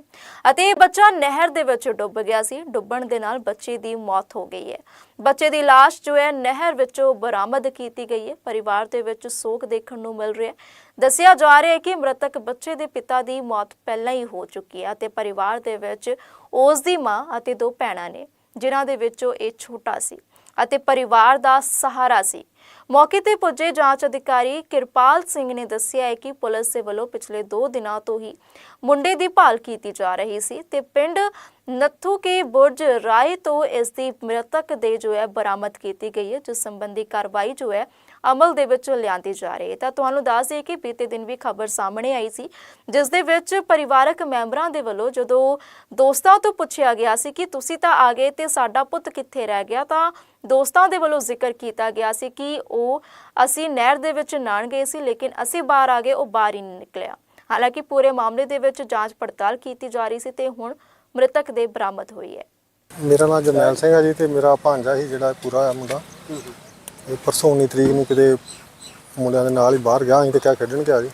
ਅਤੇ ਇਹ ਬੱਚਾ ਨਹਿਰ ਦੇ ਵਿੱਚ ਡੁੱਬ ਗਿਆ ਸੀ। ਡੁੱਬਣ ਦੇ ਨਾਲ ਬੱਚੇ ਦੀ ਮੌਤ ਹੋ ਗਈ ਹੈ। ਬੱਚੇ ਦੀ ਲਾਸ਼ ਜੋ ਹੈ, ਨਹਿਰ ਵਿੱਚੋਂ ਬਰਾਮਦ ਕੀਤੀ ਗਈ ਹੈ। ਪਰਿਵਾਰ ਦੇ ਵਿੱਚ ਸੋਗ ਦੇਖਣ ਨੂੰ ਮਿਲ ਰਿਹਾ ਹੈ। ਦੱਸਿਆ ਜਾ ਰਿਹਾ ਹੈ ਕਿ ਮ੍ਰਿਤਕ ਬੱਚੇ ਦੇ ਪਿਤਾ ਦੀ ਮੌਤ ਪਹਿਲਾਂ ਹੀ ਹੋ ਚੁੱਕੀ ਹੈ ਅਤੇ ਪਰਿਵਾਰ ਦੇ ਵਿੱਚ ਉਸ ਦੀ ਮਾਂ ਅਤੇ ਦੋ ਭੈਣਾਂ ਨੇ, ਜਿਨ੍ਹਾਂ ਦੇ ਵਿੱਚੋਂ ਇਹ ਛੋਟਾ ਸੀ। ਅਤੇ ਪਰਿਵਾਰ ਦਾ ਸਹਾਰਾ ਸੀ। ਮੌਕੇ ਤੇ ਪੁੱਜੇ ਜਾਂਚ ਅਧਿਕਾਰੀ ਕਿਰਪਾਲ ਸਿੰਘ ਨੇ ਦੱਸਿਆ ਹੈ ਕਿ ਪੁਲਿਸ ਦੇ ਵੱਲੋਂ ਪਿਛਲੇ 2 ਦਿਨਾਂ ਤੋਂ ਹੀ ਮੁੰਡੇ ਦੀ ਭਾਲ ਕੀਤੀ ਜਾ ਰਹੀ ਸੀ ਤੇ ਪਿੰਡ ਨੱਥੂ ਕੇ ਬੁਰਜ ਰਾਏ ਤੋਂ ਇਸ ਦੀ ਮ੍ਰਿਤਕ ਦੇ ਜੋ ਹੈ ਬਰਾਮਦ ਕੀਤੀ ਗਈ ਹੈ, ਜਿਸ ਸੰਬੰਧੀ ਕਾਰਵਾਈ ਜੋ ਹੈ ਅਮਲ ਦੇ ਵਿੱਚ ਲਿਆਂਦੀ ਜਾ ਰਹੀ ਹੈ। ਤਾਂ ਤੁਹਾਨੂੰ ਦੱਸ ਦਈਏ ਕਿ ਬੀਤੇ ਦਿਨ ਵੀ ਖਬਰ ਸਾਹਮਣੇ ਆਈ ਸੀ, ਜਿਸ ਦੇ ਵਿੱਚ ਪਰਿਵਾਰਕ ਮੈਂਬਰਾਂ ਦੇ ਵੱਲੋਂ ਜਦੋਂ ਦੋਸਤਾਂ ਤੋਂ ਪੁੱਛਿਆ ਗਿਆ ਸੀ ਕਿ ਤੁਸੀਂ ਤਾਂ ਆ ਗਏ ਤੇ ਸਾਡਾ ਪੁੱਤ ਕਿੱਥੇ ਰਹਿ ਗਿਆ, ਤਾਂ ਦੋਸਤਾਂ ਦੇ ਵੱਲੋਂ ਜ਼ਿਕਰ ਕੀਤਾ ਗਿਆ ਸੀ ਕਿ ਉਹ ਅਸੀਂ ਨਹਿਰ ਦੇ ਵਿੱਚ ਨਾਣ ਗਏ ਸੀ, ਲੇਕਿਨ ਅਸੀਂ ਬਾਹਰ ਆ ਗਏ, ਉਹ ਬਾਹਰ ਹੀ ਨਹੀਂ ਨਿਕਲਿਆ। ਹਾਲਾਂਕਿ ਪੂਰੇ ਮਾਮਲੇ ਦੇ ਵਿੱਚ ਜਾਂਚ ਪੜਤਾਲ ਕੀਤੀ ਜਾ ਰਹੀ ਸੀ ਤੇ ਹੁਣ ਮ੍ਰਿਤਕ ਦੇ ਬਰਾਮਦ ਹੋਈ ਹੈ। ਮੇਰਾ ਨਾਮ ਜਰਨੈਲ ਸਿੰਘ ਹੈ ਜੀ ਤੇ ਮੇਰਾ ਭਾਂਜਾ ਸੀ ਜਿਹੜਾ ਪੂਰਾ ਆ ਮੁੰਡਾ। ਇਹ ਪਰਸੋਂ 19 ਤਰੀਕ ਨੂੰ ਕਿਤੇ ਮੁੰਡਿਆਂ ਦੇ ਨਾਲ ਹੀ ਬਾਹਰ ਗਿਆ ਅਸੀਂ ਤੇ ਕਿਆ ਖੇਡਣ ਗਿਆ ਜੀ।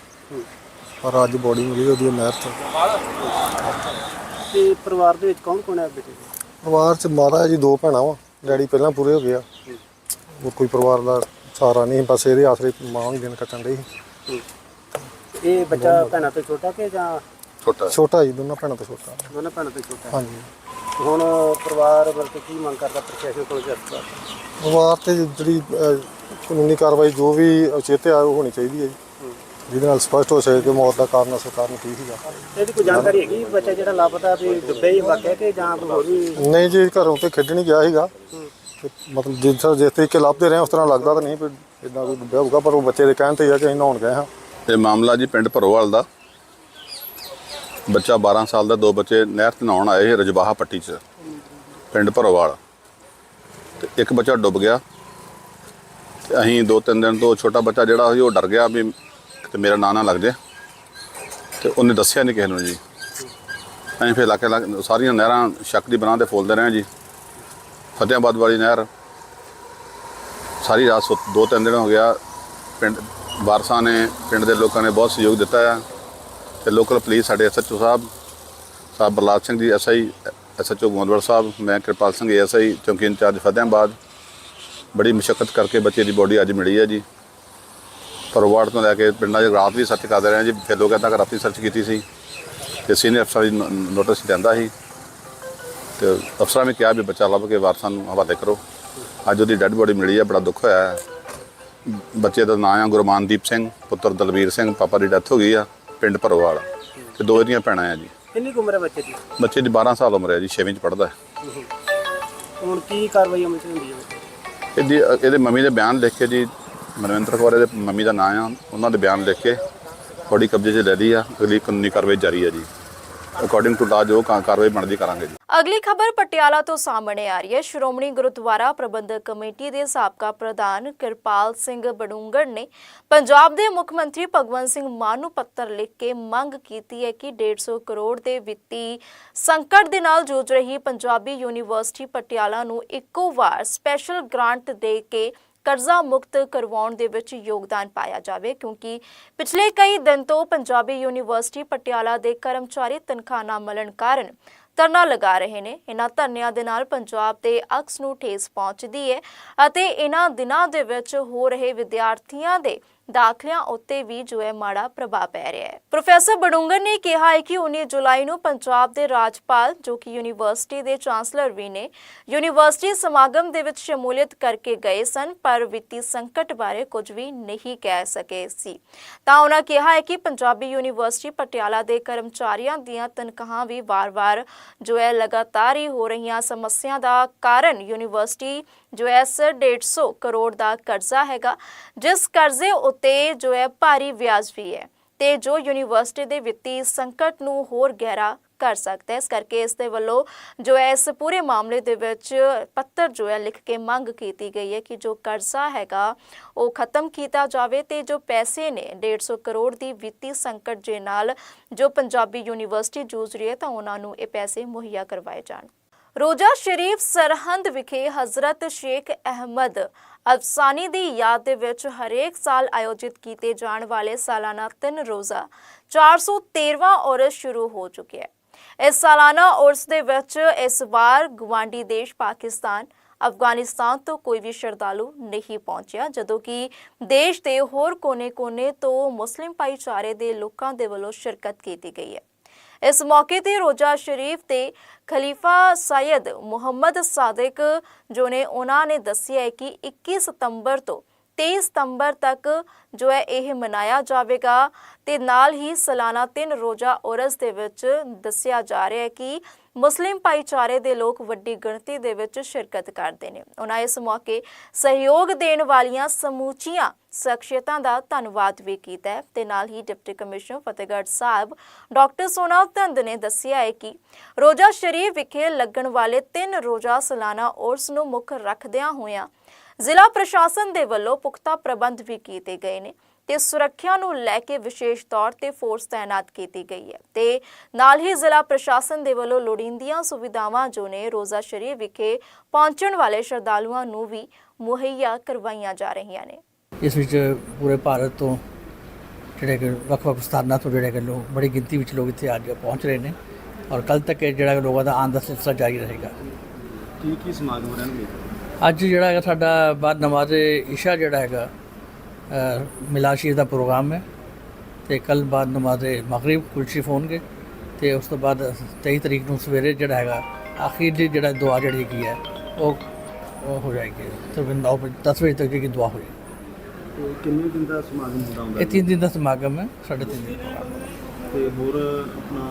ਪਰ ਅੱਜ ਬੋਡੀ ਮਿਲੀ ਉਹਦੀ ਨਹਿਰ ਤੋਂ। ਤੇ ਪਰਿਵਾਰ ਦੇ ਵਿੱਚ ਕੌਣ ਕੌਣ ਹੈ ਬੇਟੇ? ਪਰਿਵਾਰ ਚ ਮਾਤਾ ਹੈ ਜੀ ਦੋ ਭੈਣਾਂ ਵਾ। ਡੈਡੀ ਪਹਿਲਾਂ ਪੂਰੇ ਹੋ ਗਏ ਆ। ਹੋਰ ਕੋਈ ਪਰਿਵਾਰ ਦਾ ਸਹਾਰਾ ਨਹੀਂ ਬਸ ਇਹਦੇ ਆਸਰੇ ਮਾਂ ਦਿਨ ਕੱਟਣ ਰਹੀ ਇਹ ਬੱਚਾ ਭੈਣਾਂ ਤੋਂ ਛੋਟਾ ਕਿ ਜਾਂ ਛੋਟਾ। ਛੋਟਾ ਜੀ ਦੋਨਾਂ ਭੈਣਾਂ ਤੋਂ ਛੋਟਾ। ਦੋਨਾਂ ਭੈਣਾਂ ਤੋਂ ਛੋਟਾ? ਹਾਂਜੀ। ਹੁਣ ਪਰਿਵਾਰ ਬਲਕਿ ਕੀ ਮੰਗ ਕਰਦਾ ਪ੍ਰਸ਼ਾਸਨ ਕੋਲ ਜਸਤਾ ਪਰਿਵਾਰ ਤੇ ਜਿਹੜੀ ਅਹ, ਕਾਨੂੰਨੀ ਕਾਰਵਾਈ ਜੋ ਵੀ ਉਚਿਤ ਆ ਉਹ ਹੋਣੀ ਚਾਹੀਦੀ ਹੈ ਜੀ। ਜਿਹਦੇ ਨਾਲ ਸਪਸ਼ਟ ਹੋ ਸਕੇ ਕਿ ਮੌਤ ਦਾ ਕਾਰਨ ਅਸਲ ਕਾਰਨ ਕੀ ਸੀਗਾ। ਇਹਦੀ ਕੋਈ ਜਾਣਕਾਰੀ ਹੈਗੀ ਬੱਚਾ ਜਿਹੜਾ ਲਾਪਤਾ ਵੀ ਡੁੱਬੇ ਹੀ ਵਾਕਿਆ ਕਿ ਜਾਂ ਕੋਈ ਹੋਰ ਵੀ ਨਹੀਂ ਜੀ ਘਰੋਂ ਤੇ ਖੇਡਣ ਹੀ ਗਿਆ ਸੀਗਾ। ਤੇ ਮਤਲਬ ਜਿਸ ਤਰ੍ਹਾਂ ਜਿਸ ਤਰੀਕੇ ਲੱਭਦੇ ਰਹੇ ਉਸ ਤਰ੍ਹਾਂ ਲੱਗਦਾ ਤਾਂ ਨਹੀਂ ਵੀ ਇਦਾਂ ਕੋਈ ਡੁੱਬਿਆ ਹੋਊਗਾ ਪਰ ਉਹ ਬੱਚੇ ਦੇ ਕਹਿਣ ਤੇ ਹੀ ਆ ਕਿ ਅਸੀਂ ਨਹਾਉਣ ਗਏ ਹਾਂ। ਇਹ ਮਾਮਲਾ ਜੀ ਪਿੰਡ ਭਰੋਵਾਲ ਦਾ। ਬੱਚਾ 12 ਸਾਲ ਦਾ, ਦੋ ਬੱਚੇ ਨਹਿਰ ਤੇ ਨਹਾਉਣ ਆਏ ਸੀ ਰਜਵਾਹਾ ਪੱਟੀ 'ਚ, ਪਿੰਡ ਭਰੋਵਾਲ। ਤੇ ਇੱਕ ਬੱਚਾ ਡੁੱਬ ਗਿਆ। ਤੇ ਅਸੀਂ ਦੋ ਤਿੰਨ ਦਿਨ ਤੋਂ ਛੋਟਾ ਬੱਚਾ ਜਿਹੜਾ ਸੀ ਉਹ ਡਰ ਗਿਆ ਵੀ ਤੇ ਮੇਰਾ ਨਾਂ ਨਾ ਲੱਗ ਜੇ। ਤੇ ਉਹਨੇ ਦੱਸਿਆ ਨਹੀਂ ਕਿਸੇ ਨੂੰ ਜੀ। ਅਸੀਂ ਫਿਰ ਇਲਾਕੇ ਸਾਰੀਆਂ ਨਹਿਰਾਂ ਸ਼ੱਕ ਦੀ ਬਣਾ ਤੇ ਫੋਲਦੇ ਰਹੇ ਜੀ। ਫਤਿਆਬਾਦ ਵਾਲੀ ਨਹਿਰ ਸਾਰੀ ਰਾਤ ਸੁੱਤ- ਦੋ ਤਿੰਨ ਦਿਨ ਹੋ ਗਿਆ ਪਿੰਡ ਵਾਰਸਾਂ ਨੇ, ਪਿੰਡ ਦੇ ਲੋਕਾਂ ਨੇ ਬਹੁਤ ਸਹਿਯੋਗ ਦਿੱਤਾ ਹੈ ਤੇ ਲੋਕਲ ਪੁਲਿਸ ਸਾਡੇ SHO sahib sahib Barlad Singh ji SI SHO Goindwal Sahib, ਮੈਂ ਕਿਰਪਾਲ ਸਿੰਘ ਐਸਆਈ ਚੌਂਕੀ ਇੰਚਾਰਜ ਫਤਿਆਬਾਦ ਬੜੀ ਮੁਸ਼ਕਲ ਕਰਕੇ ਬੱਚੇ ਦੀ ਬੋਡੀ ਅੱਜ ਮਿਲੀ ਹੈ ਜੀ। ਪਰਵਾੜ ਤੋਂ ਲੈ ਕੇ ਪਿੰਡਾਂ 'ਚ ਰਾਤ ਵੀ ਸਰਚ ਕਰਦੇ ਰਹੇ ਜੀ। ਫਿਰ ਲੋਕ ਕਹਿੰਦਾ ਕਿ ਰਾਤੀ ਸਰਚ ਕੀਤੀ ਸੀ। ਤੇ ਸੀਨੀਅਰ ਅਫਸਰ ਦੀ ਨੋਟਿਸ ਦਿੰਦਾ ਸੀ। ਤੇ ਅਫਸਰਾਂ ਨੇ ਕਿਹਾ ਵੀ ਬੱਚਾ ਲੱਭ ਕੇ ਵਾਰਸਾਂ ਨੂੰ ਹਵਾਲੇ ਕਰੋ। ਅੱਜ ਉਹਦੀ ਡੈੱਡ ਬੋਡੀ ਮਿਲੀ ਹੈ ਬੜਾ ਦੁੱਖ ਹੋਇਆ। ਹੈ ਬੱਚੇ ਦਾ ਨਾਮ ਆ ਗੁਰਮਾਨਦੀਪ ਸਿੰਘ ਪੁੱਤਰ ਦਲਵੀਰ ਸਿੰਘ ਪਾਪਾ ਦੀ ਡੈਥ ਹੋ ਗਈ ਆ ਪਿੰਡ ਭਰੋਵਾਲ। ਤੇ ਦੋ ਇਹਦੀਆਂ ਭੈਣਾਂ ਆ ਜੀ। ਕਿੰਨੀ ਕੁ ਉਮਰ ਹੈ ਬੱਚੇ ਦੀ? ਬੱਚੇ ਦੀ 12 ਸਾਲ ਉਮਰ ਹੈ ਜੀ 6ਵੀਂ ਚ ਪੜ੍ਹਦਾ ਹੈ। ਹੁਣ ਕੀ ਕਾਰਵਾਈ ਅਮਲ ਚ ਹੁੰਦੀ ਹੈ ਇਹਦੀ ਇਹਦੇ ਮੰਮੀ ਦੇ ਬਿਆਨ ਲਿਖ ਕੇ ਜੀ ਮਨਵਿੰਦਰ ਕੌਰ ਇਹਦੇ ਮੰਮੀ ਦਾ ਨਾਮ ਆ ਉਹਨਾਂ ਦੇ ਬਿਆਨ ਲਿਖ ਕੇ ਬੋਡੀ ਕਬਜ਼ੇ 'ਚ ਲੈ ਲਈ ਆ ਅਗਲੀ ਕਾਨੂੰਨੀ ਕਾਰਵਾਈ ਜਾਰੀ ਹੈ ਜੀ। ਅਕੋਰਡਿੰਗ ਟੂ ਲਾ ਜੋ ਕਾ- ਕਾਰਵਾਈ ਬਣਦੀ ਕਰਾਂਗੇ ਜੀ। ਅਗਲੀ ਖਬਰ ਪਟਿਆਲਾ ਤੋਂ ਸਾਹਮਣੇ ਆ ਰਹੀ ਹੈ। ਸ਼੍ਰੋਮਣੀ ਗੁਰਦੁਆਰਾ ਪ੍ਰਬੰਧਕ ਕਮੇਟੀ ਦੇ ਸਾਬਕਾ ਪ੍ਰਧਾਨ ਕਿਰਪਾਲ ਸਿੰਘ ਬਡੂੰਗਰ ਨੇ ਪੰਜਾਬ ਦੇ ਮੁੱਖ ਮੰਤਰੀ ਭਗਵੰਤ ਸਿੰਘ ਮਾਨ ਨੂੰ ਪੱਤਰ ਲਿਖ ਕੇ ਮੰਗ ਕੀਤੀ ਹੈ ਕਿ 150 ਕਰੋੜ ਦੇ ਵਿੱਤੀ ਸੰਕਟ ਦੇ ਨਾਲ ਜੂਝ ਰਹੀ ਪੰਜਾਬੀ ਯੂਨੀਵਰਸਿਟੀ ਪਟਿਆਲਾ ਨੂੰ ਇੱਕੋ ਵਾਰ ਸਪੈਸ਼ਲ ਗ੍ਰਾਂਟ ਦੇ ਕੇ ਕਰਜ਼ਾ ਮੁਕਤ ਕਰਵਾਉਣ ਦੇ ਵਿੱਚ ਯੋਗਦਾਨ ਪਾਇਆ ਜਾਵੇ, ਕਿਉਂਕਿ ਪਿਛਲੇ ਕਈ ਦਿਨ ਤੋਂ ਪੰਜਾਬੀ ਯੂਨੀਵਰਸਿਟੀ ਪਟਿਆਲਾ ਦੇ ਕਰਮਚਾਰੀ ਤਨਖਾਹ ਨਾ ਮਿਲਣ ਕਾਰਨ ਧਰਨਾ ਲਗਾ ਰਹੇ ਨੇ। ਇਹਨਾਂ ਧਰਨਿਆਂ ਦੇ ਨਾਲ ਪੰਜਾਬ ਦੇ ਅਕਸ ਨੂੰ ਠੇਸ ਪਹੁੰਚਦੀ ਹੈ ਅਤੇ ਇਹਨਾਂ ਦਿਨਾਂ ਦੇ ਵਿੱਚ ਹੋ ਰਹੇ ਵਿਦਿਆਰਥੀਆਂ ਦੇ ਦਾਖਲਿਆਂ ਉੱਤੇ ਵੀ ਜੋ ਹੈ ਮਾੜਾ ਪ੍ਰਭਾਵ ਪੈ ਰਿਹਾ ਹੈ। ਪ੍ਰੋਫੈਸਰ ਬਡੂੰਗਰ ਨੇ ਕਿਹਾ ਹੈ ਕਿ 19 ਜੁਲਾਈ ਨੂੰ ਪੰਜਾਬ ਦੇ ਰਾਜਪਾਲ, ਜੋ ਕਿ ਯੂਨੀਵਰਸਿਟੀ ਦੇ ਚਾਂਸਲਰ ਵੀ ਨੇ, ਯੂਨੀਵਰਸਿਟੀ ਸਮਾਗਮ ਦੇ ਵਿੱਚ ਸ਼ਮੂਲੀਅਤ ਕਰਕੇ ਗਏ ਸਨ, ਪਰ ਵਿੱਤੀ ਸੰਕਟ ਬਾਰੇ ਕੁਝ ਵੀ ਨਹੀਂ ਕਹਿ ਸਕੇ ਸੀ। ਤਾਂ ਉਹਨਾਂ ਕਿਹਾ ਹੈ ਕਿ ਪੰਜਾਬੀ ਯੂਨੀਵਰਸਿਟੀ ਪਟਿਆਲਾ ਦੇ ਕਰਮਚਾਰੀਆਂ ਦੀਆਂ ਤਨਖਾਹਾਂ ਵੀ ਵਾਰ-ਵਾਰ ਜੋ ਹੈ ਲਗਾਤਾਰ ਹੀ ਹੋ ਰਹੀਆਂ ਸਮੱਸਿਆ ਦਾ ਕਾਰਨ ਯੂਨੀਵਰਸਿਟੀ ਜੋ ਹੈ ਸ 150 ਕਰੋੜ ਦਾ ਕਰਜ਼ਾ ਹੈਗਾ, ਜਿਸ ਕਰਜ਼ੇ ਉੱਤੇ ਜੋ ਹੈ ਭਾਰੀ ਵਿਆਜ ਵੀ ਹੈ ਤੇ ਜੋ ਯੂਨੀਵਰਸਿਟੀ ਦੇ ਵਿੱਤੀ ਸੰਕਟ ਨੂੰ ਹੋਰ ਗਹਿਰਾ ਕਰ ਸਕਦਾ ਹੈ। ਇਸ ਕਰਕੇ ਇਸ ਦੇ ਵੱਲੋਂ ਜੋ ਹੈ ਇਸ ਪੂਰੇ ਮਾਮਲੇ ਦੇ ਵਿੱਚ ਪੱਤਰ ਜੋ ਹੈ ਲਿਖ ਕੇ ਮੰਗ ਕੀਤੀ ਗਈ ਹੈ ਕਿ ਜੋ ਕਰਜ਼ਾ ਹੈਗਾ ਉਹ ਖਤਮ ਕੀਤਾ ਜਾਵੇ ਤੇ ਜੋ ਪੈਸੇ ਨੇ 150 ਕਰੋੜ ਦੀ ਵਿੱਤੀ ਸੰਕਟ ਦੇ ਨਾਲ ਜੋ ਪੰਜਾਬੀ ਯੂਨੀਵਰਸਿਟੀ ਜੂਝ ਰਹੀ ਹੈ ਤਾਂ ਉਹਨਾਂ ਨੂੰ ਇਹ ਪੈਸੇ ਮੁਹੱਈਆ ਕਰਵਾਏ ਜਾਣ। ਰੋਜ਼ਾ ਸ਼ਰੀਫ ਸਰਹੰਦ ਵਿਖੇ ਹਜ਼ਰਤ ਸ਼ੇਖ ਅਹਿਮਦ ਅਫਸਾਨੀ ਦੀ ਯਾਦ ਦੇ ਵਿੱਚ ਹਰੇਕ ਸਾਲ ਆਯੋਜਿਤ ਕੀਤੇ ਜਾਣ ਵਾਲੇ ਸਾਲਾਨਾ ਤਿੰਨ ਰੋਜ਼ਾ 413ਵਾਂ ਉਰਸ ਸ਼ੁਰੂ ਹੋ ਚੁੱਕਿਆ ਹੈ। ਇਸ ਸਾਲਾਨਾ ਔਰਸ ਦੇ ਵਿੱਚ ਇਸ ਵਾਰ ਗਵਾਂਡੀ ਦੇਸ਼ ਪਾਕਿਸਤਾਨ, ਅਫਗਾਨਿਸਤਾਨ ਤੋਂ ਕੋਈ ਵੀ ਸ਼ਰਧਾਲੂ ਨਹੀਂ ਪਹੁੰਚਿਆ, ਜਦੋਂ ਕਿ ਦੇਸ਼ ਦੇ ਹੋਰ ਕੋਨੇ-ਕੋਨੇ ਤੋਂ ਮੁਸਲਿਮ ਭਾਈਚਾਰੇ ਦੇ ਲੋਕਾਂ ਦੇ ਵੱਲੋਂ ਸ਼ਿਰਕਤ ਕੀਤੀ ਗਈ ਹੈ। ਇਸ ਮੌਕੇ ਤੇ ਰੋਜ਼ਾ ਸ਼ਰੀਫ ਤੇ ਖਲੀਫਾ ਸਾਇਦ ਮੁਹੰਮਦ ਸਾਦਿਕ, ਜੋ ਨੇ ਉਹਨਾਂ ਨੇ ਦੱਸਿਆ ਹੈ ਕਿ 21 ਸਤੰਬਰ ਤੋਂ 23 ਸਤੰਬਰ ਤੱਕ ਜੋ ਹੈ ਇਹ ਮਨਾਇਆ ਜਾਵੇਗਾ ਤੇ ਨਾਲ ਹੀ ਸਾਲਾਨਾ ਤਿੰਨ ਰੋਜ਼ਾ ਔਰਸ ਦੇ ਵਿੱਚ ਦੱਸਿਆ ਜਾ ਰਿਹਾ ਹੈ ਕਿ ਮੁਸਲਿਮ ਭਾਈਚਾਰੇ ਦੇ ਲੋਕ ਵੱਡੀ ਗਿਣਤੀ ਦੇ ਵਿੱਚ ਸ਼ਿਰਕਤ ਕਰਦੇ ਨੇ। ਉਹਨਾਂ ਇਸ ਮੌਕੇ ਸਹਿਯੋਗ ਦੇਣ ਵਾਲੀਆਂ ਸਮੂਚੀਆਂ ਸ਼ਖਸੀਅਤਾਂ ਦਾ ਧੰਨਵਾਦ ਵੀ ਕੀਤਾ ਹੈ ਤੇ ਨਾਲ ਹੀ deputy commissioner Fatehgarh Sahib doctor Sona Dhand ਨੇ ਦੱਸਿਆ ਹੈ ਕਿ ਰੋਜ਼ਾ ਸ਼ਰੀਫ ਵਿਖੇ ਲੱਗਣ ਵਾਲੇ ਤਿੰਨ ਰੋਜ਼ਾ ਸਾਲਾਨਾ ਉਰਸ ਨੂੰ ਮੁੱਖ ਰੱਖਦਿਆਂ ਹੋਇਆਂ ਜ਼ਿਲ੍ਹਾ ਪ੍ਰਸ਼ਾਸਨ ਦੇ ਵੱਲੋਂ ਪੁਖਤਾ ਪ੍ਰਬੰਧ ਵੀ ਕੀਤੇ ਗਏ ਨੇ। ਤੇ ਸੁਰੱਖਿਆ ਨੂੰ ਲੈ ਕੇ ਵਿਸ਼ੇਸ਼ ਤੌਰ ਤੇ ਫੋਰਸ ਤਾਇਨਾਤ ਕੀਤੀ ਗਈ ਹੈ। ਤੇ ਨਾਲ ਹੀ ਜ਼ਿਲ੍ਹਾ ਪ੍ਰਸ਼ਾਸਨ ਦੇ ਵੱਲੋਂ ਲੋੜੀਂਦੀਆਂ ਸੁਵਿਧਾਵਾਂ ਜੋ ਨੇ ਰੋਜ਼ਾ ਸ਼ਰੀਫ ਵਿਖੇ ਪਹੁੰਚਣ ਵਾਲੇ ਸ਼ਰਧਾਲੂਆਂ ਨੂੰ ਵੀ ਮੁਹੱਈਆ ਕਰਵਾਈਆਂ ਜਾ ਰਹੀਆਂ ਨੇ। ਇਸ ਵਿੱਚ ਪੂਰੇ ਭਾਰਤ ਤੋਂ ਜਿਹੜੇ ਕਿ ਵੱਖ-ਵੱਖ ਸਥਾਨਾਂ ਤੋਂ ਜਿਹੜੇ ਕਿ ਲੋਕ ਬੜੀ ਗਿਣਤੀ ਵਿੱਚ ਲੋਕ ਇੱਥੇ ਅੱਜ ਪਹੁੰਚ ਰਹੇ ਨੇ ਔਰ ਕੱਲ ਤੱਕ ਇਹ ਜਿਹੜਾ ਲੋਕਾਂ ਦਾ ਆਉਣ ਦਾ ਸਿਲਸਿਲਾ ਜਾਰੀ ਰਹੇਗਾ। ਕੀ ਕੀ ਸਮਾਗਮ ਰਹਿਣਗੇ ਅੱਜ ਜਿਹੜਾ ਹੈਗਾ ਸਾਡਾ ਬਾਅਦ ਨਮਾਜ਼ ਇਸ਼ਾ ਜਿਹੜਾ ਹੈਗਾ ਸ਼ਰੀਫ ਦਾ ਪ੍ਰੋਗਰਾਮ ਹੈ ਤੇ ਕੱਲ ਬਾਅਦ ਨਮਾਜ਼ ਮਗਰਿਬ ਕੁਲਸ਼ਿਫ ਹੋਣਗੇ ਤੇ ਉਸ ਤੋਂ ਬਾਅਦ 23 ਤਰੀਕ ਨੂੰ ਸਵੇਰੇ ਜਿਹੜਾ ਹੈਗਾ ਆਖਿਰ ਦੀ ਜਿਹੜਾ ਦੁਆ ਜਿਹੜੀ ਹੈਗੀ ਹੈ ਉਹ ਉਹ ਹੋ ਜਾਏਗੀ ਤਕਰੀਬਨ 9 ਵਜੇ 10 ਵਜੇ ਤੱਕ ਦੀ ਦੁਆ ਤੇ ਕਿੰਨੇ ਦਿਨ ਦਾ ਸਮਾਗਮ ਹੁੰਦਾ ਹੁੰਦਾ ਇਹ ਤਿੰਨ ਦਿਨ ਦਾ ਸਮਾਗਮ ਹੈ ਸਾਢੇ ਤਿੰਨ ਦਿਨ ਦਾ ਪ੍ਰੋਗਰਾਮ ਹੈ। ਤੇ ਹੋਰ ਆਪਣਾ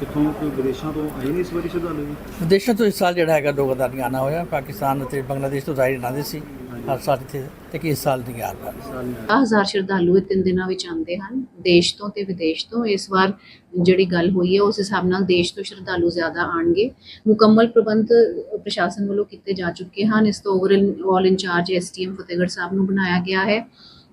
ਕਿੱਥੋਂ ਕੋਈ ਵਿਦੇਸ਼ਾਂ ਤੋਂ ਆਏ ਨੇ ਇਸ ਵਾਰੀ ਸ਼ਰਧਾਲੂ ਜੀ? ਵਿਦੇਸ਼ਾਂ ਤੋਂ ਇਸ ਸਾਲ ਜਿਹੜਾ ਹੈਗਾ ਦੋ ਗਦਾਰ ਨਹੀਂ ਆਉਣਾ ਹੋਇਆ। ਪਾਕਿਸਤਾਨ ਅਤੇ ਬੰਗਲਾਦੇਸ਼ ਤੋਂ ਜ਼ਾਹਿਰ ਆਉਂਦੇ ਸੀ। ਹਰ ਸਾਲ ਇੱਥੇ ਤੇ ਕਿ ਇਸ ਸਾਲ ਨਹੀਂ ਆ। ਰਹੇ ਹਜ਼ਾਰ ਸ਼ਰਧਾਲੂ ਇਹ ਤਿੰਨ ਦਿਨਾਂ ਵਿੱਚ ਆਉਂਦੇ ਹਨ। ਦੇਸ਼ ਤੋਂ ਤੇ ਵਿਦੇਸ਼ ਤੋਂ। ਇਸ ਵਾਰ ਜਿਹੜੀ ਗੱਲ ਹੋਈ ਹੈ ਉਸ ਹਿਸਾਬ ਨਾਲ ਦੇਸ਼ ਤੋਂ ਸ਼ਰਧਾਲੂ ਜ਼ਿਆਦਾ ਆਣਗੇ ਮੁਕੰਮਲ ਪ੍ਰਬੰਧ ਪ੍ਰਸ਼ਾਸਨ ਵੱਲੋਂ ਕੀਤੇ ਜਾ ਚੁੱਕੇ ਹਨ। ਇਸ ਤੋਂ overall incharge SDM Fatehgarh Sahib ਨੂੰ ਬਣਾਇਆ ਗਿਆ ਹੈ।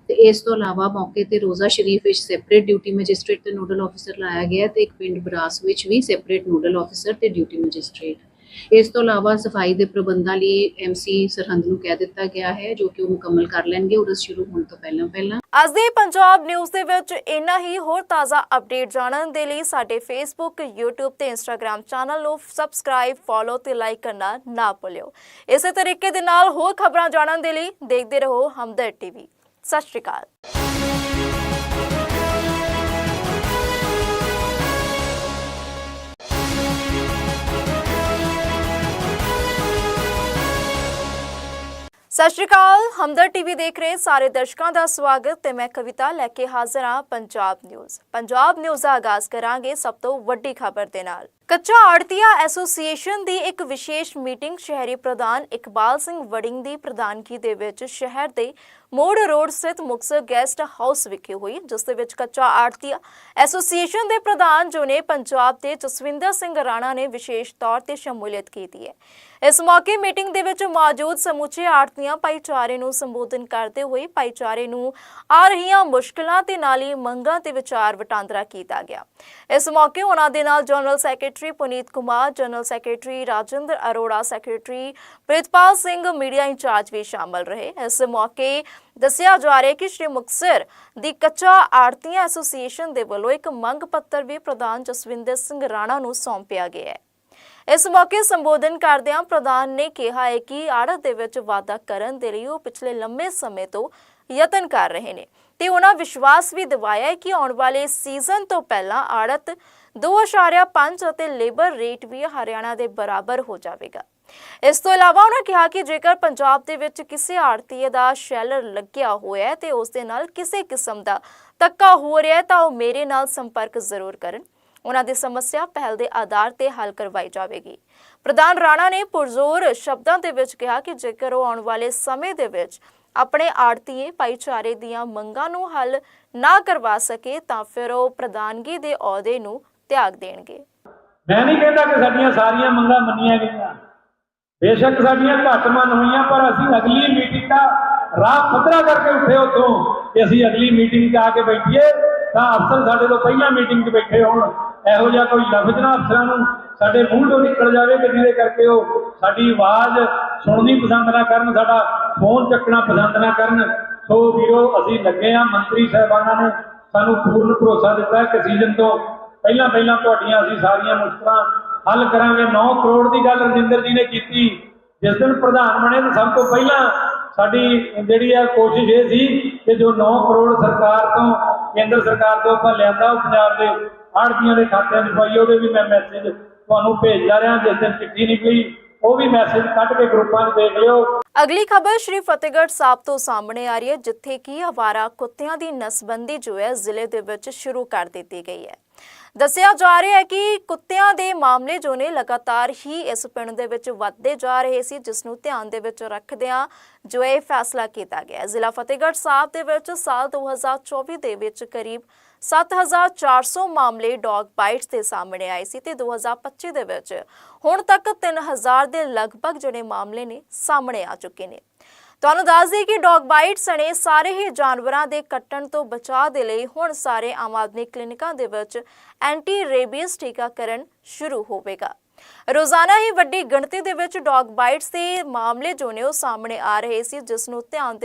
ਤੇ ਇਸ ਤੋਂ ਇਲਾਵਾ ਮੌਕੇ ਤੇ ਰੋਜ਼ਾ ਸ਼ਰੀਫ ਵਿੱਚ ਸੈਪਰੇਟ ਡਿਊਟੀ ਮੈਜਿਸਟ੍ਰੇਟ ਤੇ ਨੋਡਲ ਆਫੀਸਰ ਲਾਇਆ ਗਿਆ ਤੇ ਇੱਕ ਪਿੰਡ ਬਰਾਸ ਵਿੱਚ ਵੀ ਸੈਪਰੇਟ ਨੋਡਲ ਆਫੀਸਰ ਤੇ ਡਿਊਟੀ ਮੈਜਿਸਟ੍ਰੇਟ ਇਸ ਤੋਂ ਇਲਾਵਾ ਸਫ਼ਾਈ ਦੇ ਪ੍ਰਬੰਧਾਂ ਲਈ ਐਮਸੀ ਸਰਹੰਦ ਨੂੰ ਕਹਿ ਦਿੱਤਾ ਗਿਆ ਹੈ, ਜੋ ਕਿ ਉਹ ਮੁਕੰਮਲ ਕਰ ਲੈਣਗੇ। ਉਰਸ ਸ਼ੁਰੂ ਹੋਣ ਤੋਂ ਪਹਿਲਾਂ ਪਹਿਲਾਂ। ਅੱਜ ਦੇ ਪੰਜਾਬ ਨਿਊਜ਼ ਦੇ ਵਿੱਚ ਇੰਨਾ ਹੀ। ਹੋਰ ਤਾਜ਼ਾ ਅਪਡੇਟ ਜਾਣਨ ਦੇ ਲਈ ਸਾਡੇ ਫੇਸਬੁੱਕ YouTube ਤੇ Instagram ਚੈਨਲ ਨੂੰ ਸਬਸਕ੍ਰਾਈਬ ਫੋਲੋ ਤੇ ਲਾਈਕ ਕਰਨਾ ਨਾ ਭੁੱਲਿਓ। ਇਸੇ ਤਰੀਕੇ ਦੇ ਨਾਲ ਹੋਰ ਖਬਰਾਂ ਜਾਣਨ ਦੇ ਲਈ ਦੇਖਦੇ ਰਹੋ ਹਮਦਰ ਟੀਵੀ ਸਤਿ ਸ਼੍ਰੀ ਅਕਾਲ। ਸਤਿ ਸ਼੍ਰੀ ਅਕਾਲ, ਹਮਦਰ ਟੀਵੀ ਦੇਖ ਰਹੇ ਸਾਰੇ ਦਰਸ਼ਕਾਂ ਦਾ ਸਵਾਗਤ ਤੇ ਮੈਂ ਕਵਿਤਾ ਲੈ ਕੇ ਹਾਜ਼ਰ ਹਾਂ ਪੰਜਾਬ ਨਿਊਜ਼। ਪੰਜਾਬ ਨਿਊਜ਼ ਦਾ ਆਗਾਜ਼ ਕਰਾਂਗੇ ਸਭ ਤੋਂ ਵੱਡੀ ਖਬਰ ਦੇ ਨਾਲ। ਕੱਚਾ ਆੜਤੀਆ ਐਸੋਸੀਏਸ਼ਨ ਦੀ ਇੱਕ ਵਿਸ਼ੇਸ਼ ਮੀਟਿੰਗ ਸ਼ਹਿਰੀ ਪ੍ਰਧਾਨ ਇਕਬਾਲ ਸਿੰਘ ਵੜਿੰਗ ਦੀ ਪ੍ਰਧਾਨਗੀ ਦੇ ਵਿੱਚ ਸ਼ਹਿਰ ਦੇ ਮੋੜ ਰੋਡ ਸਥਿਤ ਮੁਕਤਸਰ ਗੈਸਟ ਹਾਊਸ ਵਿਖੇ ਹੋਈ, ਜਿਸ ਦੇ ਵਿੱਚ ਕੱਚਾ ਆੜਤੀਆ ਐਸੋਸੀਏਸ਼ਨ ਦੇ ਪ੍ਰਧਾਨ ਜੋ ਨੇ ਪੰਜਾਬ ਦੇ ਜਸਵਿੰਦਰ ਸਿੰਘ ਰਾਣਾ ਨੇ ਵਿਸ਼ੇਸ਼ ਤੌਰ ਤੇ ਸ਼ਮੂਲੀਅਤ ਕੀਤੀ ਹੈ। ਇਸ ਮੌਕੇ ਮੀਟਿੰਗ ਦੇ ਵਿੱਚ ਮੌਜੂਦ ਸਮੁੱਚੇ ਆੜਤੀਆਂ ਭਾਈਚਾਰੇ ਨੂੰ ਸੰਬੋਧਨ ਕਰਦੇ ਹੋਏ ਭਾਈਚਾਰੇ ਨੂੰ ਆ ਰਹੀਆਂ ਮੁਸ਼ਕਲਾਂ ਤੇ ਨਾਲ ਹੀ ਮੰਗਾਂ ਤੇ ਵਿਚਾਰ ਵਟਾਂਦਰਾ ਕੀਤਾ ਗਿਆ। ਇਸ ਮੌਕੇ ਉਹਨਾਂ ਦੇ ਨਾਲ general secretary Punit Kumar, general secretary Rajinder Arora, secretary Pritpal Singh media incharge ਵੀ ਸ਼ਾਮਲ ਰਹੇ। ਇਸ ਮੌਕੇ ਦੱਸਿਆ ਜਾ ਰਿਹਾ ਕਿ ਸ਼੍ਰੀ ਮੁਕਤਸਰ ਦੀ ਕੱਚਾ ਆੜਤੀਆਂ ਐਸੋਸੀਏਸ਼ਨ ਦੇ ਵੱਲੋਂ ਇੱਕ ਮੰਗ ਪੱਤਰ ਵੀ ਪ੍ਰਧਾਨ ਜਸਵਿੰਦਰ ਸਿੰਘ ਰਾਣਾ ਨੂੰ ਸੌਂਪਿਆ ਗਿਆ ਹੈ। ਇਸ ਮੌਕੇ ਸੰਬੋਧਨ ਕਰਦਿਆਂ ਪ੍ਰਧਾਨ ਨੇ ਕਿਹਾ ਹੈ ਕਿ ਆੜਤ ਦੇ ਵਿੱਚ ਵਾਧਾ ਕਰਨ ਦੇ ਲਈ ਉਹ ਪਿਛਲੇ ਲੰਮੇ ਸਮੇਂ ਤੋਂ ਯਤਨ ਕਰ ਰਹੇ ਨੇ ਤੇ ਉਹਨਾਂ ਵਿਸ਼ਵਾਸ ਵੀ ਦਿਵਾਇਆ ਹੈ ਕਿ ਆਉਣ ਵਾਲੇ ਸੀਜ਼ਨ ਤੋਂ ਪਹਿਲਾਂ ਆੜਤ 2.5 ਅਤੇ ਲੇਬਰ ਰੇਟ ਵੀ ਹਰਿਆਣਾ ਦੇ ਬਰਾਬਰ ਹੋ ਜਾਵੇਗਾ। ਇਸ ਤੋਂ ਇਲਾਵਾ ਉਹਨਾਂ ਕਿਹਾ ਕਿ ਜੇਕਰ ਪੰਜਾਬ ਦੇ ਵਿੱਚ ਕਿਸੇ ਆੜਤੀਏ ਦਾ ਸ਼ੈਲਰ ਲੱਗਿਆ ਹੋਇਆ ਹੈ ਤੇ ਉਸ ਦੇ ਨਾਲ ਕਿਸੇ ਕਿਸਮ ਦਾ ਧੱਕਾ ਹੋ ਰਿਹਾ ਹੈ ਤਾਂ ਉਹ ਮੇਰੇ ਨਾਲ ਸੰਪਰਕ ਜ਼ਰੂਰ ਕਰਨ। ਉਹਨਾਂ ਦੀ ਸਮੱਸਿਆ ਪਹਿਲ ਦੇ ਆਧਾਰ ਤੇ ਹੱਲ ਕਰਵਾਈ ਜਾਵੇਗੀ। ਪ੍ਰਧਾਨ ਰਾਣਾ ਨੇ ਪੁਰਜ਼ੋਰ ਸ਼ਬਦਾਂ ਦੇ ਵਿੱਚ ਕਿਹਾ ਕਿ ਜੇਕਰ ਉਹ ਆਉਣ ਵਾਲੇ ਸਮੇਂ ਦੇ ਵਿੱਚ ਆਪਣੇ ਆੜਤੀਏ ਭਾਈਚਾਰੇ ਦੀਆਂ ਮੰਗਾਂ ਨੂੰ ਹੱਲ ਨਾ ਕਰਵਾ ਸਕੇ, ਤਾਂ ਫਿਰ ਉਹ ਪ੍ਰਧਾਨਗੀ ਦੇ ਅਹੁਦੇ ਨੂੰ ਤਿਆਗ ਦੇਣਗੇ। ਮੈਂ ਨਹੀਂ ਕਹਿੰਦਾ ਕਿ ਸਾਡੀਆਂ ਸਾਰੀਆਂ ਮੰਗਾਂ ਮੰਨੀਆਂ ਗਈਆਂ। ਬੇਸ਼ੱਕ ਸਾਡੀਆਂ ਘੱਟ ਮੰਨ ਹੋਈਆਂ, ਪਰ ਅਸੀਂ ਅਗਲੀ ਮੀਟਿੰਗ ਦਾ ਰਾਹ ਪੱਧਰਾ ਕਰਕੇ ਉੱਠੇ ਉੱਥੋਂ ਕਿ ਅਸੀਂ ਅਗਲੀ ਮੀਟਿੰਗ 'ਚ ਆ ਕੇ ਬੈਠੀਏ, ਤਾਂ ਅਫਸਰ ਸਾਡੇ ਤੋਂ ਪਹਿਲਾਂ ਮੀਟਿੰਗ 'ਚ ਬੈਠੇ ਹੋਣ। ਇਹੋ ਜਿਹਾ ਕੋਈ ਲਫ਼ਜ਼ ਨਾ ਅਫਸਰਾਂ ਨੂੰ ਸਾਡੇ ਮੂੰਹ ਤੋਂ ਨਿਕਲ ਜਾਵੇ ਕਿ ਜਿਹਦੇ ਕਰਕੇ ਉਹ ਸਾਡੀ ਆਵਾਜ਼ ਸੁਣਨੀ ਪਸੰਦ ਨਾ ਕਰਨ, ਸਾਡਾ ਫੋਨ ਚੱਕਣਾ ਪਸੰਦ ਨਾ ਕਰਨ। ਸੋ ਵੀਰੋ, ਅਸੀਂ ਲੱਗੇ ਆ ਮੰਤਰੀ ਸਾਹਿਬਾਨਾਂ ਨੇ। ਸਾਨੂੰ ਪੂਰਨ ਭਰੋਸਾ ਦਿੱਤਾ ਕਿ ਸੀਜ਼ਨ ਤੋਂ ਪਹਿਲਾਂ ਪਹਿਲਾਂ ਤੁਹਾਡੀਆਂ ਅਸੀਂ ਸਾਰੀਆਂ ਮੁਸ਼ਕਲਾਂ ਹੱਲ ਕਰਾਂਗੇ। 9 ਕਰੋੜ ਦੀ ਗੱਲ ਰਜਿੰਦਰ ਜੀ ਨੇ ਕੀਤੀ। ਜਿਸ ਦਿਨ ਪ੍ਰਧਾਨ ਬਣੇ ਤਾਂ ਸਭ ਤੋਂ ਪਹਿਲਾਂ ਸਾਡੀ ਜਿਹੜੀ ਆ ਕੋਸ਼ਿਸ਼ ਇਹ ਸੀ ਕਿ ਜੋ 9 ਕਰੋੜ ਸਰਕਾਰ ਤੋਂ, ਕੇਂਦਰ ਸਰਕਾਰ ਤੋਂ ਆਪਾਂ ਲਿਆਂਦਾ ਉਹ ਪੰਜਾਬ ਦੇ ਆੜਤੀਆਂ ਦੇ ਖਾਤਿਆਂ 'ਚ ਪਾਈ, ਉਹਦੇ ਵੀ ਮੈਂ ਮੈਸੇਜ ਤੁਹਾਨੂੰ ਭੇਜਦਾ ਰਿਹਾ, ਜਿਸ ਦਿਨ ਚਿੱਠੀ ਨਿਕਲੀ, ਉਹ ਵੀ ਮੈਸੇਜ ਕੱਢ ਕੇ ਗਰੁੱਪਾਂ 'ਚ ਦੇਖ ਲਿਓ। ਅਗਲੀ ਖਬਰ ਸ਼੍ਰੀ ਫਤਿਹਗੜ੍ਹ ਸਾਹਿਬ ਤੋਂ ਸਾਹਮਣੇ ਆ ਰਹੀ ਹੈ, ਜਿੱਥੇ ਕਿ ਆਵਾਰਾ ਕੁੱਤਿਆਂ ਦੀ ਨਸਬੰਦੀ ਜੋ ਹੈ ਜ਼ਿਲ੍ਹੇ ਦੇ ਵਿੱਚ ਸ਼ੁਰੂ ਕਰ ਦਿੱਤੀ ਗਈ ਹੈ। ਦੱਸਿਆ ਜਾ ਰਿਹਾ ਹੈ ਕਿ ਕੁੱਤਿਆਂ ਦੇ ਮਾਮਲੇ ਜੋ ਨੇ ਲਗਾਤਾਰ ਹੀ ਇਸ ਪਿੰਡ ਦੇ ਵਿੱਚ ਵੱਧਦੇ ਜਾ ਰਹੇ ਸੀ, ਜਿਸ ਨੂੰ ਧਿਆਨ ਦੇ ਵਿੱਚ ਰੱਖਦਿਆਂ ਜੋ ਇਹ ਫੈਸਲਾ ਕੀਤਾ ਗਿਆ ਜ਼ਿਲ੍ਹਾ ਫਤਿਹਗੜ੍ਹ ਸਾਹਿਬ ਦੇ ਵਿੱਚ ਸਾਲ 2024 ਦੇ ਵਿੱਚ ਕਰੀਬ 7400 ਮਾਮਲੇ ਡੌਗ ਬਾਈਟਸ ਦੇ ਸਾਹਮਣੇ ਆਏ ਸੀ ਤੇ 2025 ਦੇ ਵਿੱਚ ਹੁਣ ਤੱਕ 3000 ਦੇ ਲਗਭਗ ਜਿਹੜੇ ਮਾਮਲੇ ਨੇ ਸਾਹਮਣੇ ਆ ਚੁੱਕੇ ਨੇ। ਤੁਹਾਨੂੰ ਦੱਸ ਦਈਏ ਕਿ ਡੌਗ ਬਾਈਟ ਸਣੇ ਸਾਰੇ ਹੀ ਜਾਨਵਰਾਂ ਦੇ ਕੱਟਣ ਤੋਂ ਬਚਾਅ ਦੇ ਲਈ ਹੁਣ ਸਾਰੇ ਆਮ ਆਦਮੀ ਕਲੀਨਿਕਾਂ ਦੇ ਵਿੱਚ ਐਂਟੀ ਰੇਬੀਜ਼ ਟੀਕਾਕਰਨ ਸ਼ੁਰੂ ਹੋਵੇਗਾ। ਰੋਜ਼ਾਨਾ ਹੀ ਵੱਡੀ ਗਿਣਤੀ ਦੇ ਵਿੱਚ ਡੌਗ ਬਾਈਟਸ ਦੇ ਮਾਮਲੇ ਜੋ ਨੇ ਉਹ ਸਾਹਮਣੇ ਆ ਰਹੇ ਸੀ, ਜਿਸ ਨੂੰ ਧਿਆਨ ਦੇ